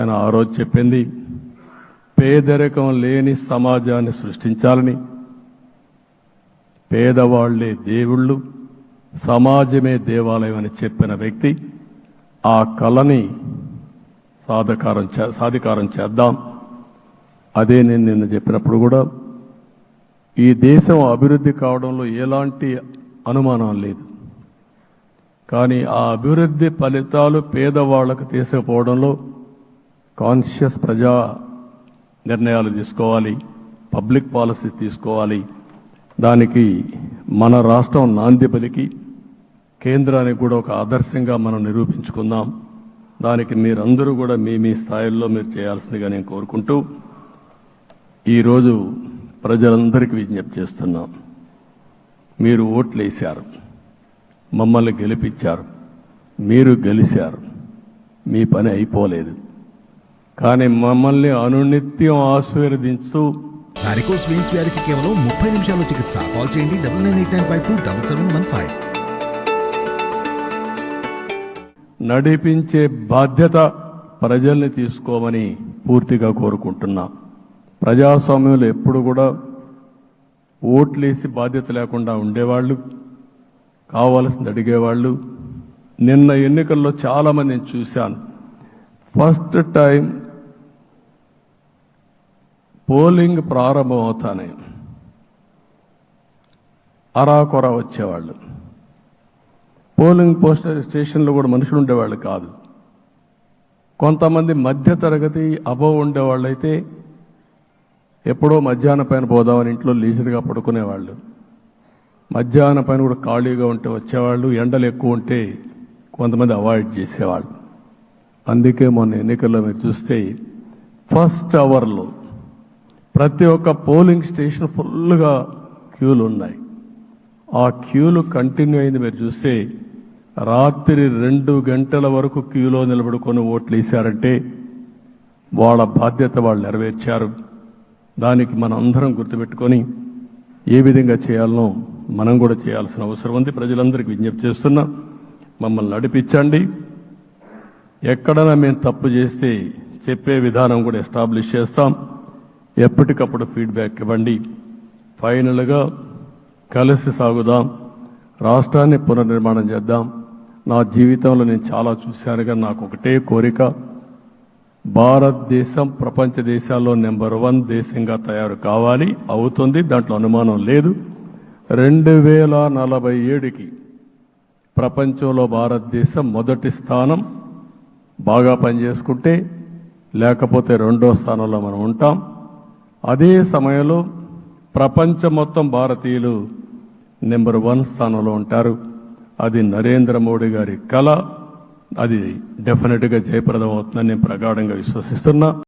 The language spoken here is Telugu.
ఆయన ఆ రోజు చెప్పింది పేదరికం లేని సమాజాన్ని సృష్టించాలని. పేదవాళ్ళే దేవుళ్ళు సమాజమే దేవాలయం అని చెప్పిన వ్యక్తి ఆ కళని సాధకారం సాధికారం చేద్దాం. అదే నేను నిన్న చెప్పినప్పుడు కూడా ఈ దేశం అభివృద్ధి కావడంలో ఎలాంటి అనుమానం లేదు. కానీ ఆ అభివృద్ధి ఫలితాలు పేదవాళ్ళకు తీసుకుపోవడంలో కాన్షియస్ ప్రజా నిర్ణయాలు తీసుకోవాలి పబ్లిక్ పాలసీ తీసుకోవాలి. దానికి మన రాష్ట్రం నాంది పలికి కేంద్రానికి కూడా ఒక ఆదర్శంగా మనం నిరూపించుకుందాం. దానికి మీరందరూ కూడా మీ మీ స్థాయిల్లో మీరు చేయాల్సిందిగా నేను కోరుకుంటూ ఈరోజు ప్రజలందరికీ విజ్ఞప్తి చేస్తున్నాం. మీరు ఓట్లు వేశారు మమ్మల్ని గెలిపించారు మీరు గెలిచారు మీ పని అయిపోలేదు. కానీ మమ్మల్ని అనునిత్యం ఆశీర్వదించుతూ వారికోస్ వెయిన్స్ వ్యాధికి కేవలం ముప్పై నిమిషాల్లో చికిత్స. కాల్ చేయండి double nine eight nine five two double seven one five. నడిపించే బాధ్యత ప్రజల్ని తీసుకోమని పూర్తిగా కోరుకుంటున్నా. ప్రజాస్వామ్యంలో ఎప్పుడు కూడా ఓట్లేసి బాధ్యత లేకుండా ఉండేవాళ్ళు కావాల్సింది అడిగేవాళ్ళు. నిన్న ఎన్నికల్లో చాలా మందిని చూశాను. ఫస్ట్ టైం పోలింగ్ ప్రారంభం అవుతానే. అరాకొర వచ్చేవాళ్ళు. పోలింగ్ పోస్ట్ స్టేషన్లో కూడా మనుషులు ఉండేవాళ్ళు కాదు. కొంతమంది మధ్య తరగతి అబవ్ ఉండేవాళ్ళైతే ఎప్పుడో మధ్యాహ్నం పైన పోదామని ఇంట్లో లీజర్గా పడుకునేవాళ్ళు. మధ్యాహ్నం పైన కూడా ఖాళీగా ఉంటే వచ్చేవాళ్ళు ఎండలు ఎక్కువ ఉంటే కొంతమంది అవాయిడ్ చేసేవాళ్ళు. అందుకే మొన్న ఎన్నికల్లో మీరు చూస్తే ఫస్ట్ అవర్లో ప్రతి ఒక్క పోలింగ్ స్టేషన్ ఫుల్గా క్యూలు ఉన్నాయి. ఆ క్యూలు కంటిన్యూ అయింది మీరు చూస్తే రాత్రి రెండు గంటల వరకు క్యూలో నిలబడుకొని ఓట్లు వేశారంటే వాళ్ళ బాధ్యత వాళ్ళు నెరవేర్చారు. దానికి మనం అందరం గుర్తుపెట్టుకొని ఏ విధంగా చేయాలనో మనం కూడా చేయాల్సిన అవసరం ఉంది. ప్రజలందరికీ విజ్ఞప్తి చేస్తున్నా మమ్మల్ని నడిపించండి. ఎక్కడైనా మేము తప్పు చేస్తే చెప్పే విధానం కూడా ఎస్టాబ్లిష్ చేస్తాం. ఎప్పటికప్పుడు ఫీడ్బ్యాక్ ఇవ్వండి. ఫైనల్గా కలిసి సాగుదాం. రాష్ట్రాన్ని పునర్నిర్మాణం చేద్దాం. నా జీవితంలో నేను చాలా చూశాను కానీ నాకు ఒకటే కోరిక. భారతదేశం ప్రపంచ దేశాల్లో నెంబర్ వన్ దేశంగా తయారు కావాలి అవుతుంది దాంట్లో అనుమానం లేదు. రెండు వేల నలభై ఏడుకి ప్రపంచంలో భారతదేశం మొదటి స్థానం బాగా పనిచేసుకుంటే లేకపోతే రెండో స్థానంలో మనం ఉంటాం. అదే సమయంలో ప్రపంచం మొత్తం భారతీయులు నెంబర్ వన్ స్థానంలో ఉంటారు. అది నరేంద్ర మోడీ గారి కళ. అది డెఫినెట్గా జయప్రదం అవుతుందని నేను ప్రగాఢంగా విశ్వసిస్తున్నా.